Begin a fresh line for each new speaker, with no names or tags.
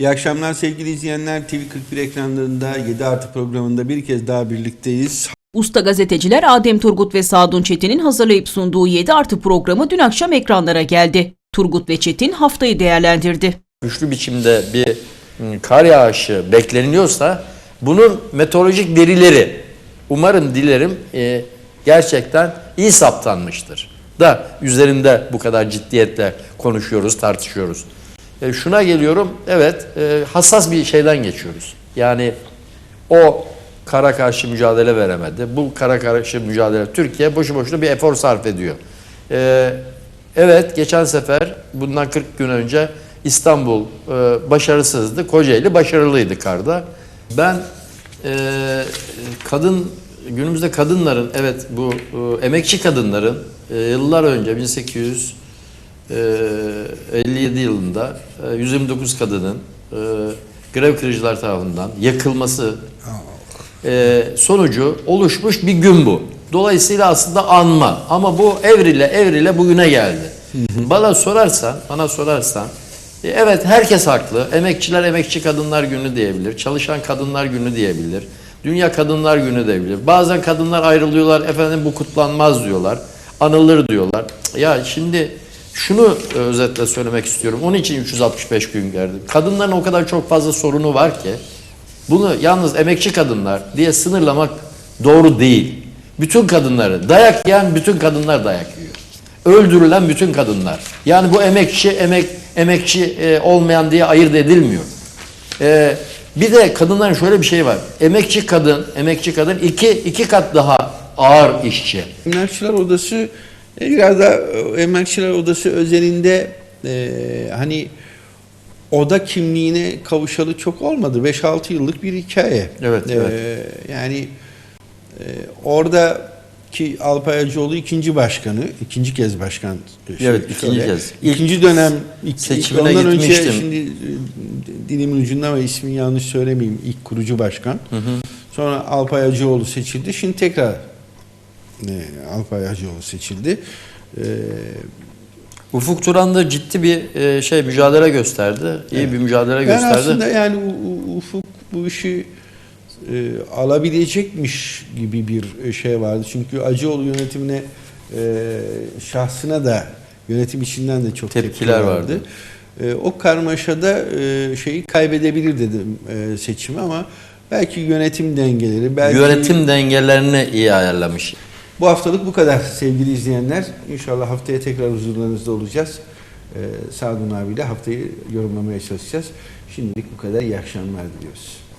İyi akşamlar sevgili izleyenler. TV41 ekranlarında 7 artı programında bir kez daha birlikteyiz.
Usta gazeteciler Adem Turgut ve Sadun Çetin'in hazırlayıp sunduğu 7 artı programı dün akşam ekranlara geldi. Turgut ve Çetin haftayı değerlendirdi.
güçlü biçimde bir mm, kar yağışı bekleniyorsa bunun meteorolojik verileri umarım dilerim e, gerçekten iyi saptanmıştır. Da üzerinde bu kadar ciddiyetle konuşuyoruz, tartışıyoruz. E, şuna geliyorum, evet e, hassas bir şeyden geçiyoruz. Yani o kara karşı mücadele veremedi. Bu kara karşı mücadele Türkiye boşu boşuna bir efor sarf ediyor. Ee, evet geçen sefer bundan 40 gün önce İstanbul e, başarısızdı. Kocaeli başarılıydı karda. Ben e, kadın günümüzde kadınların evet bu e, emekçi kadınların e, yıllar önce 1857 yılında e, 129 kadının e, grev kırıcılar tarafından yakılması e, sonucu oluşmuş bir gün bu. Dolayısıyla aslında anma ama bu evrile evrile bugüne geldi. Bana sorarsan, bana sorarsan e, evet herkes haklı. Emekçiler Emekçi Kadınlar Günü diyebilir. Çalışan Kadınlar Günü diyebilir. Dünya Kadınlar Günü diyebilir. Bazen kadınlar ayrılıyorlar. Efendim bu kutlanmaz diyorlar. Anılır diyorlar. Ya şimdi şunu e, özetle söylemek istiyorum. Onun için 365 gün geldi. Kadınların o kadar çok fazla sorunu var ki bunu yalnız emekçi kadınlar diye sınırlamak doğru değil. Bütün kadınları, dayak yiyen bütün kadınlar dayak yiyor. Öldürülen bütün kadınlar. Yani bu emekçi, emek emekçi e, olmayan diye ayırt edilmiyor. E, bir de kadınların şöyle bir şey var. Emekçi kadın, emekçi kadın iki, iki kat daha ağır işçi.
Emlakçılar Odası biraz da e, Emlakçılar Odası özelinde e, hani oda kimliğine kavuşalı çok olmadı. 5-6 yıllık bir hikaye.
Evet,
E,
evet.
Yani e, orada ki Alpay Hacıoğlu ikinci başkanı, ikinci kez başkan.
Evet, ikinci kez. İlk
İkinci dönem, ilk,
seçimine
ondan önce
gitmiştim.
şimdi e, dilimin ucunda ama ismini yanlış söylemeyeyim. İlk kurucu başkan. Sonra Alpay Hacıoğlu seçildi. Şimdi tekrar e, Alpay Hacıoğlu seçildi. E,
Ufuk Turan da ciddi bir e, şey mücadele gösterdi. İyi bir mücadele
ben
gösterdi.
aslında yani Ufuk bu işi e, alabilecekmiş gibi bir e, şey vardı. Çünkü Acıoğlu yönetimine e, şahsına da yönetim içinden de çok tepki
Tepkiler vardı.
E, o karmaşada e, şeyi kaybedebilir dedim e, seçimi ama belki yönetim dengeleri, belki
Yönetim dengelerini iyi ayarlamış.
Bu haftalık bu kadar sevgili izleyenler. İnşallah haftaya tekrar huzurlarınızda olacağız. Ee, Sadun abiyle haftayı yorumlamaya çalışacağız. Şimdilik bu kadar. İyi akşamlar diliyoruz.